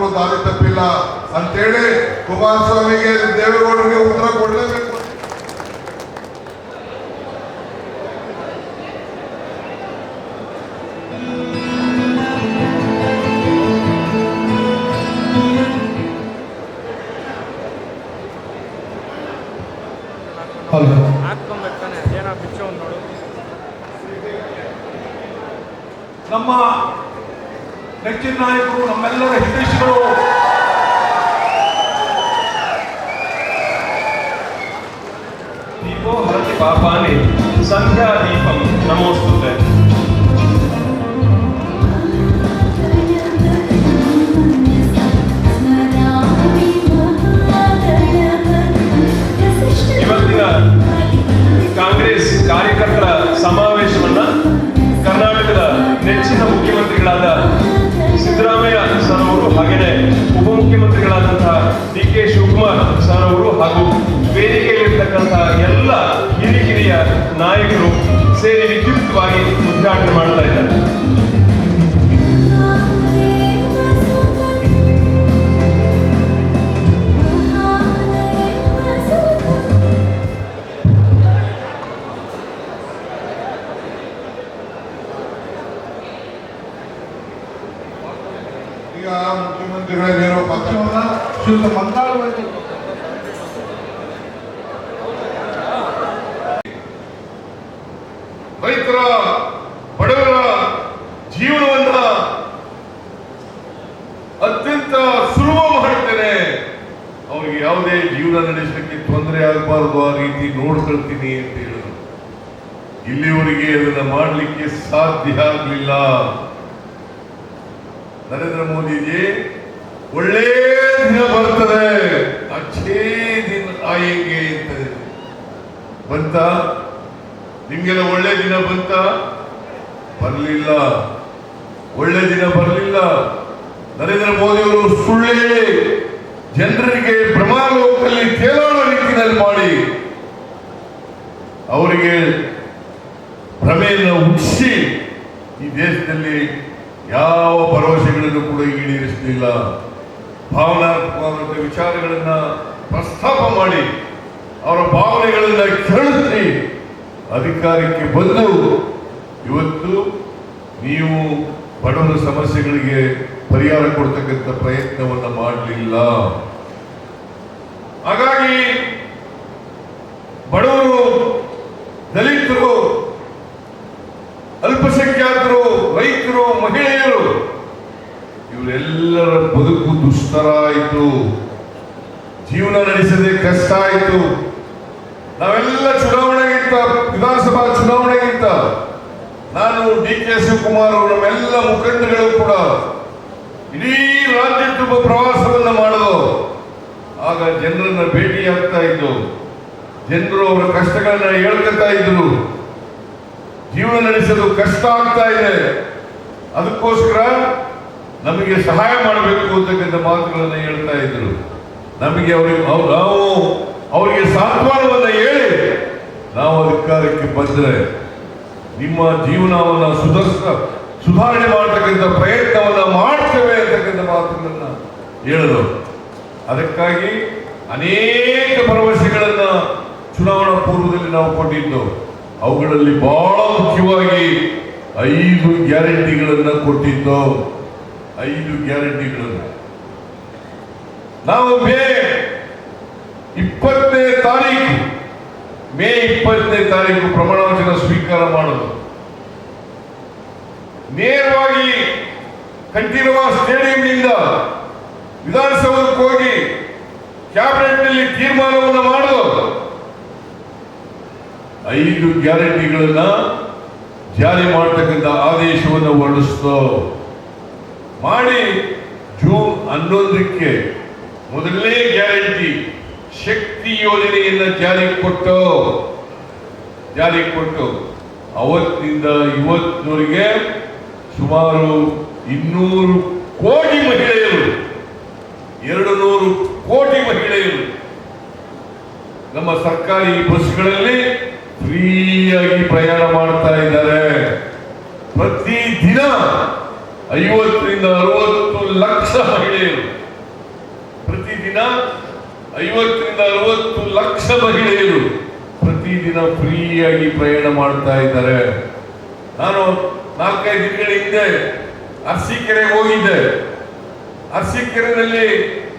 ಕೊಟ್ಟರು ದಾರಿ ತಪ್ಪಿಲ್ಲ ಅಂತೇಳಿ ಕುಮಾರಸ್ವಾಮಿಗೆ ದೇವೇಗೌಡರಿಗೆ ಉತ್ತರ ಕೊಡಲೇಬೇಕು. ನಮ್ಮ नायक नमेल हितैष दीपो हर पापा ने संध्या दीपम नमोस्तुते ಉಪಮುಖ್ಯಮಂತ್ರಿಗಳಾದಂತಹ ಡಿ ಕೆ ಶಿವಕುಮಾರ್ ಸರ್ ಅವರು ಹಾಗೂ ವೇದಿಕೆಯಲ್ಲಿರ್ತಕ್ಕಂತಹ ಎಲ್ಲ ಹಿರಿಕಿರಿಯ ನಾಯಕರು ಸೇರಿ ವಿದ್ಯುಕ್ತವಾಗಿ ಉದ್ಘಾಟನೆ ಮಾಡ್ತಾ ಇದ್ದಾರೆ. ಈಗ ಮುಖ್ಯಮಂತ್ರಿಗಳೇನೋ ಪತ್ರ ಶುದ್ಧ ರೈತರ ಬಡವರ ಜೀವನವನ್ನ ಅತ್ಯಂತ ಸುಲಭ ಮಾಡುತ್ತೇನೆ. ಅವ್ರಿಗೆ ಯಾವುದೇ ಜೀವನ ನಡೆಸಲಿಕ್ಕೆ ತೊಂದರೆ ಆಗಬಾರದು ಆ ರೀತಿ ನೋಡ್ಕೊಳ್ತೀನಿ ಅಂತ ಹೇಳಿದ್ರು. ಇಲ್ಲಿವರೆಗೆ ಅದನ್ನ ಮಾಡಲಿಕ್ಕೆ ಸಾಧ್ಯ ಆಗಲಿಲ್ಲ. ನರೇಂದ್ರ ಮೋದಿಜಿ, ಒಳ್ಳೆ ದಿನ ಬರ್ತದೆ ಅಚ್ಚೇ ದಿನ ಆಯಂಗೆ ಅಂತ ಬಂತ? ನಿಮ್ಗೆಲ್ಲ ಒಳ್ಳೆ ದಿನ ಬಂತ? ಬರಲಿಲ್ಲ. ಒಳ್ಳೆ ದಿನ ಬರಲಿಲ್ಲ. ನರೇಂದ್ರ ಮೋದಿ ಅವರು ಸುಳ್ಳಿ ಜನರಿಗೆ ಭ್ರಮಾಲೋಕದಲ್ಲಿ ತೇಲಾಡೋ ರೀತಿಯಲ್ಲಿ ಮಾಡಿ. ಅವರಿಗೆ ಮಾಡಿ ಅವರ ಭಾವನೆಗಳನ್ನ ಕೆರಳಿಸಿ ಅಧಿಕಾರಕ್ಕೆ ಬಂದು ಇವತ್ತು ನೀವು ಬಡವರ ಸಮಸ್ಯೆಗಳಿಗೆ ಪರಿಹಾರ ಕೊಡ್ತಕ್ಕಂಥ ಪ್ರಯತ್ನವನ್ನ ಮಾಡಲಿಲ್ಲ. ಹಾಗಾಗಿ ಬಡವರು, ದಲಿತರು, ಅಲ್ಪಸಂಖ್ಯಾತರು, ರೈತರು, ಮಹಿಳೆಯರು, ಇವರೆಲ್ಲರ ಬದುಕು ದುಷ್ಟರಾಯಿತು. ಜೀವನ ನಡೆಸದೆ ಕಷ್ಟ ಆಯಿತು. ನಾವೆಲ್ಲ ಚುನಾವಣೆಗಿಂತ, ವಿಧಾನಸಭಾ ಚುನಾವಣೆಗಿಂತ ನಾನು ಡಿ ಕೆ ಶಿವಕುಮಾರ್ ನಮ್ಮೆಲ್ಲ ಮುಖಂಡಗಳು ಕೂಡ ಇಡೀ ರಾಜ್ಯ ತುಂಬ ಪ್ರವಾಸವನ್ನು ಮಾಡೋದು. ಆಗ ಜನರನ್ನ ಭೇಟಿ ಆಗ್ತಾ ಇದ್ದು, ಜನರು ಅವರ ಕಷ್ಟಗಳನ್ನ ಹೇಳ್ಕೊತಾ ಇದ್ರು ಜೀವನ ನಡೆಸಲು ಕಷ್ಟ ಆಗ್ತಾ ಇದೆ. ಅದಕ್ಕೋಸ್ಕರ ನಮಗೆ ಸಹಾಯ ಮಾಡಬೇಕು ಅಂತಕ್ಕಂಥ ಮಾತುಗಳನ್ನು ಹೇಳ್ತಾ ಇದ್ರು. ನಮಗೆ ಅವರಿಗೆ ಅವ್- ನಾವು ಅವರಿಗೆ ಸಾಂತ್ವನವನ್ನ ಹೇಳಿ ನಾವು ಅಧಿಕಾರಕ್ಕೆ ಬಂದರೆ ನಿಮ್ಮ ಜೀವನವನ್ನು ಸುಧರ್ಸ ಸುಧಾರಣೆ ಮಾಡತಕ್ಕಂಥ ಪ್ರಯತ್ನವನ್ನು ಮಾಡ್ತೇವೆ ಅಂತಕ್ಕಂಥ ಮಾತುಗಳನ್ನ ಹೇಳಿದರು ಅದಕ್ಕಾಗಿ ಅನೇಕ ಭರವಸೆಗಳನ್ನ ಚುನಾವಣಾ ಪೂರ್ವದಲ್ಲಿ ನಾವು ಕೊಟ್ಟಿದ್ದು. ಅವುಗಳಲ್ಲಿ ಬಹಳ ಮುಖ್ಯವಾಗಿ ಐದು ಗ್ಯಾರಂಟಿಗಳನ್ನು ಕೊಟ್ಟಿದ್ದು. ಐದು ಗ್ಯಾರಂಟಿಗಳನ್ನು. ನಾವು ಮೇ ಇಪ್ಪತ್ತನೇ ತಾರೀಕು, ಮೇ ಇಪ್ಪತ್ತನೇ ತಾರೀಕು ಪ್ರಮಾಣ ವಚನ ಸ್ವೀಕಾರ ಮಾಡೋದು. ನೇರವಾಗಿ ಕಂಠೀರವ ಸ್ಟೇಡಿಯಂನಿಂದ ವಿಧಾನಸೌಧಕ್ಕೆ ಹೋಗಿ ಕ್ಯಾಬಿನೆಟ್ನಲ್ಲಿ ತೀರ್ಮಾನವನ್ನು ಮಾಡೋದು. ಐದು ಗ್ಯಾರಂಟಿಗಳನ್ನ ಜಾರಿ ಮಾಡತಕ್ಕಂಥ ಆದೇಶವನ್ನು ಹೊರಡಿಸ್ತು. ಮಾಡಿ ಜೂನ್ ಹನ್ನೊಂದಕ್ಕೆ ಮೊದಲನೇ ಗ್ಯಾರಂಟಿ, ಶಕ್ತಿ ಯೋಜನೆಯನ್ನು ಜಾರಿಗೆ ಕೊಟ್ಟು ಜಾರಿಗೆ ಕೊಟ್ಟು ಅವತ್ತಿನಿಂದ ಇವತ್ತಿನವರೆಗೆ ಸುಮಾರು ಇನ್ನೂರು ಕೋಟಿ ಮಹಿಳೆಯರು, ಎರಡು ನೂರು ಕೋಟಿ ಮಹಿಳೆಯರು ನಮ್ಮ ಸರ್ಕಾರಿ ಬಸ್ಗಳಲ್ಲಿ ಫ್ರೀಯಾಗಿ ಪ್ರಯಾಣ ಮಾಡ್ತಾ ಇದ್ದಾರೆ. ಪ್ರತಿ ದಿನ ಐವತ್ತರಿಂದ ಅರವತ್ತು ಲಕ್ಷ ಮಹಿಳೆಯರು. ಪ್ರತಿದಿನ ಐವತ್ತರಿಂದ ಅರವತ್ತು ಲಕ್ಷ ಮಹಿಳೆಯರು ಪ್ರತಿದಿನ ಫ್ರೀಯಾಗಿ ಪ್ರಯಾಣ ಮಾಡ್ತಾ ಇದ್ದಾರೆ. ನಾನು ನಾಲ್ಕೈದು ದಿನಗಳ ಹಿಂದೆ ಅರಸೀಕೆರೆಗೆ ಹೋಗಿದ್ದೆ. ಅರಸೀಕೆರೆಯಲ್ಲಿ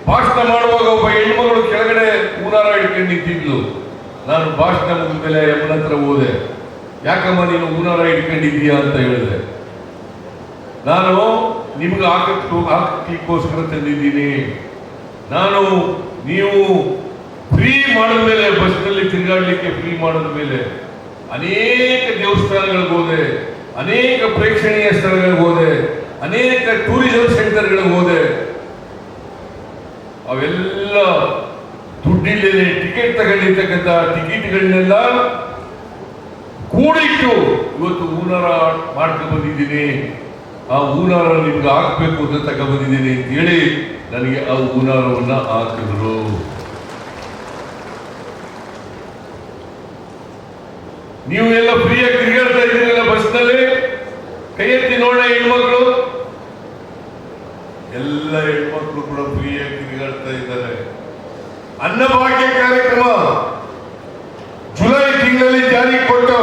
ಭಾಷಣ ಮಾಡುವಾಗ ಒಬ್ಬ ಹೆಣ್ಮಗಳು ಕೆಳಗಡೆ ಊರಾರ ಇಟ್ಕೊಂಡು ನಿಂತಿದ್ಲು. ನಾನು ಭಾಷಣ ಮುಗಿದ ಮೇಲೆ ಹತ್ರ ಹೋದೆ. ಯಾಕಮ್ಮ ನೀನು ಊನಾರ ಇಟ್ಕೊಂಡಿದ್ದೀಯಾ ಅಂತ ಹೇಳಿದೆ. ನಾನು ನಿಮ್ಗೆ ಹಾಕಕ್ಕೆ ಹಾಕಲಿಕ್ಕೋಸ್ಕರ ತಂದಿದ್ದೀನಿ. ನಾನು ನೀವು ಫ್ರೀ ಮಾಡಿದ ಮೇಲೆ ಬಸ್ನಲ್ಲಿ ತಿರುಗಾಡಲಿಕ್ಕೆ ಫ್ರೀ ಮಾಡಿದ ಮೇಲೆ ಅನೇಕ ದೇವಸ್ಥಾನಗಳಿಗೆ ಹೋದೆ, ಅನೇಕ ಪ್ರೇಕ್ಷಣೀಯ ಸ್ಥಳಗಳಿಗೆ ಹೋದೆ, ಅನೇಕ ಟೂರಿಸಂ ಸೆಂಟರ್ಗಳಿಗೆ ಹೋದೆ. ಅವೆಲ್ಲ ದುಡ್ಡಿಲ್ಲದೆ ಟಿಕೆಟ್ ತಗೊಂಡಿರ್ತಕ್ಕಂಥ ಟಿಕೆಟ್ಗಳನ್ನೆಲ್ಲ ಕೂಡಿಟ್ಟು ಇವತ್ತು ಹೂನಾರ ಮಾಡ್ಕೊಂಡು ಬಂದಿದ್ದೀನಿ. ಆ ಹೂನಾರ ನಿಮ್ಗೆ ಹಾಕ್ಬೇಕು ಅಂತ ತಗೊಂಡ್ಬಂದಿದ್ದೀನಿ ಅಂತ ಹೇಳಿ ನನಗೆ ಆ ಹೂನಾರವನ್ನ ಹಾಕಿದ್ರು. ನೀವು ಎಲ್ಲ ಫ್ರೀಯಾಗಿ ತಿರುಗಾಡ್ತಾ ಇದ್ದೀರಲ್ಲ ಬಸ್ನಲ್ಲಿ? ಕೈ ಎತ್ತಿ ನೋಡ ಹೆಣ್ಮಕ್ಳು. ಎಲ್ಲ ಹೆಣ್ಮಕ್ಳು ಕೂಡ ಫ್ರೀಯಾಗಿ ತಿರುಗಾಡ್ತಾ ಇದ್ದಾರೆ. ಅನ್ನಭಾಗ್ಯ ಕಾರ್ಯಕ್ರಮ. ಜುಲೈ ತಿಂಗಳಲ್ಲಿ ಜಾರಿಗೆ ಕೊಟ್ಟು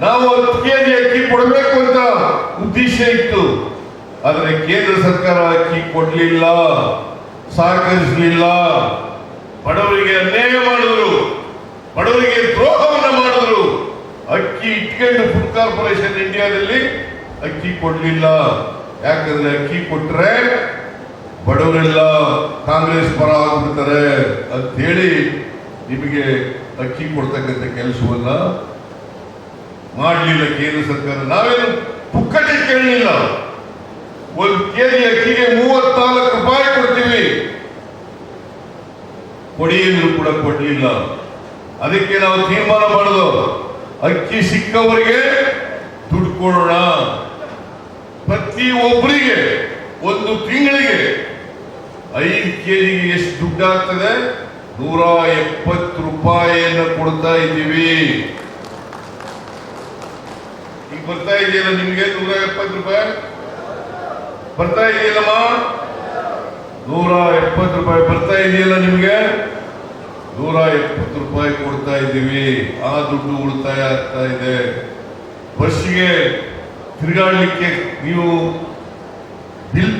ನಾವು ಅದಕ್ಕೆ ಕೊಡಬೇಕು ಅಂತ ಉದ್ದೇಶ ಇತ್ತು. ಆದರೆ ಕೇಂದ್ರ ಸರ್ಕಾರ ಅಕ್ಕಿ ಕೊಡಲಿಲ್ಲ, ಸಹಕರಿಸಲಿಲ್ಲ. ಬಡವರಿಗೆ ಅನ್ಯಾಯ ಮಾಡಿದ್ರು, ಬಡವರಿಗೆ ದ್ರೋಹವನ್ನು ಮಾಡಿದ್ರು. ಅಕ್ಕಿ ಇಟ್ಕೊಂಡು ಫುಡ್ ಕಾರ್ಪೊರೇಷನ್ ಇಂಡಿಯಾದಲ್ಲಿ ಅಕ್ಕಿ ಕೊಡಲಿಲ್ಲ. ಯಾಕಂದ್ರೆ ಅಕ್ಕಿ ಕೊಟ್ಟರೆ ಬಡವರೆಲ್ಲ ಕಾಂಗ್ರೆಸ್ ಪರ ಆಗ್ಬಿಡ್ತಾರೆ ಅಂತ ಹೇಳಿ ನಿಮಗೆ ಅಕ್ಕಿ ಕೊಡ್ತಕ್ಕಂಥ ಕೆಲಸವನ್ನ ಮಾಡಲಿಲ್ಲ ಕೇಂದ್ರ ಸರ್ಕಾರ. ನಾವೇನು ಪುಕ್ಕಟೆ ಕೇಳಲಿಲ್ಲ. ಒಂದು ಕೆಜಿ ಅಕ್ಕಿಗೆ ಮೂವತ್ನಾಲ್ಕು ರೂಪಾಯಿ ಕೊಡ್ತೀವಿ. ಕೊಡಿ ಅಂದ್ರು ಕೂಡ ಕೊಡಲಿಲ್ಲ. ಅದಕ್ಕೆ ನಾವು ತೀರ್ಮಾನ ಮಾಡೋದು, ಅಕ್ಕಿ ಸಿಕ್ಕವರಿಗೆ ದುಡ್ಡು ಕೊಡೋಣ. ಪ್ರತಿ ಒಬ್ಬರಿಗೆ ಒಂದು ತಿಂಗಳಿಗೆ ಐದು ಕೆಜಿಗೆ ಎಷ್ಟು ದುಡ್ಡಾಗ್ತದೆ? ನೂರ ಎಪ್ಪತ್ತು ರೂಪಾಯಿಯನ್ನು ಕೊಡ್ತಾ ಇದ್ದೀವಿ. ಈಗ ಬರ್ತಾ ಇದೆಯಲ್ಲ ನಿಮ್ಗೆ? ನೂರ ಎಪ್ಪತ್ತು ರೂಪಾಯಿ? ಬರ್ತಾ ಇದೆಯಲ್ಲಮ್ಮ? ನೂರ ಎಪ್ಪತ್ತು ರೂಪಾಯಿ ಬರ್ತಾ ಇದೆಯಲ್ಲ ನಿಮ್ಗೆ? ನೂರ ಎಪ್ಪತ್ತು ರೂಪಾಯಿ ಕೊಡ್ತಾ ಇದ್ದೀವಿ. ಆ ದುಡ್ಡು ಉಳಿತಾಯ ಆಗ್ತಾ ಇದೆ. ಬಸ್ಸಿಗೆ ತಿರುಗಾಡಲಿಕ್ಕೆ ನೀವು ಬಿಲ್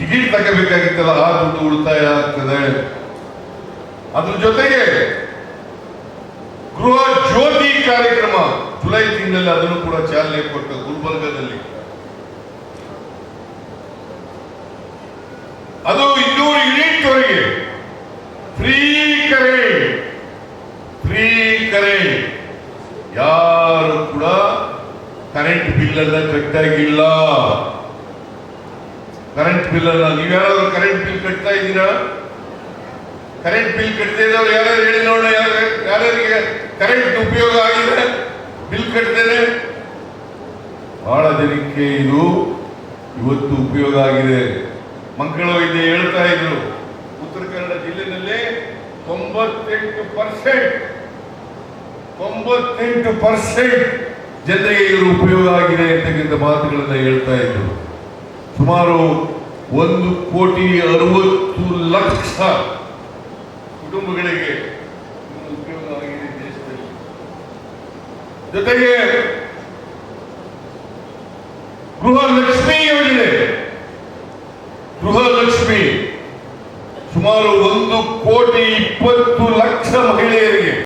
ಟಿಕೆಟ್ ತಗೋಬೇಕಾಗಿತ್ತಲ್ಲ, ಆ ದುಡ್ಡು ಉಳಿತಾಯ ಆಗ್ತದೆ. ಅದ್ರ ಜೊತೆಗೆ ಗೃಹ ಜ್ಯೋತಿ ಕಾರ್ಯಕ್ರಮ. ಜುಲೈ ತಿಂಗಳಲ್ಲಿ ಅದನ್ನು ಕೂಡ ಚಾಲನೆ ಕೊಟ್ಟು ಗುಲ್ಬರ್ಗದಲ್ಲಿ. ಅದು ಇನ್ನೂರು ಯೂನಿಟ್ ವರೆಗೆ ಫ್ರೀ ಕರೆ. ಫ್ರೀ ಕರೆ. ಯಾರು ಕೂಡ ಕರೆಂಟ್ ಬಿಲ್ ಅನ್ನ ಕಟ್ಟಾಗಿಲ್ಲ. ಕರೆಂಟ್ ಬಿಲ್ ನೀವು ಯಾರಾದ್ರೂ ಕರೆಂಟ್ ಬಿಲ್ ಕಟ್ತಾ ಇದ್ದೀರಾ? ಕರೆಂಟ್ ಬಿಲ್ ಕಟ್ಟದೇ ಇದ್ದವ್ರು ಯಾರು ಹೇಳಿ ನೋಡೋಣ ಯಾರ ಯಾರ್ಯಾರಿಗೆ ಕರೆಂಟ್ ಉಪಯೋಗ ಆಗಿದೆ? ಬಿಲ್ ಕಟ್ತೇನೆ. ಬಹಳ ಜನಕ್ಕೆ ಇದು ಇವತ್ತು ಉಪಯೋಗ ಆಗಿದೆ. ಮಕ್ಕಳು ಇದೆ ಹೇಳ್ತಾ ಇದ್ರು, ಉತ್ತರ ಕನ್ನಡ ಜಿಲ್ಲೆನಲ್ಲಿ ತೊಂಬತ್ತೆಂಟು ಪರ್ಸೆಂಟ್ ತೊಂಬತ್ತೆಂಟು ಪರ್ಸೆಂಟ್ ಜನರಿಗೆ ಇದು ಉಪಯೋಗ ಆಗಿದೆ ಅಂತಕ್ಕಂಥ ಮಾತುಗಳನ್ನ ಹೇಳ್ತಾ ಇದ್ರು. ಸುಮಾರು ಒಂದು ಕೋಟಿ ಅರವತ್ತು ಲಕ್ಷ ಕುಟುಂಬಗಳಿಗೆ ಇದು ಉಪಯೋಗ ಆಗಿದೆ ದೇಶದಲ್ಲಿ ಜೊತೆಗೆ ಗೃಹಲಕ್ಷ್ಮಿ ಯೋಜನೆ. ಗೃಹಲಕ್ಷ್ಮಿ ಸುಮಾರು ಒಂದು ಕೋಟಿ ಇಪ್ಪತ್ತು ಲಕ್ಷ ಮಹಿಳೆಯರಿಗೆ.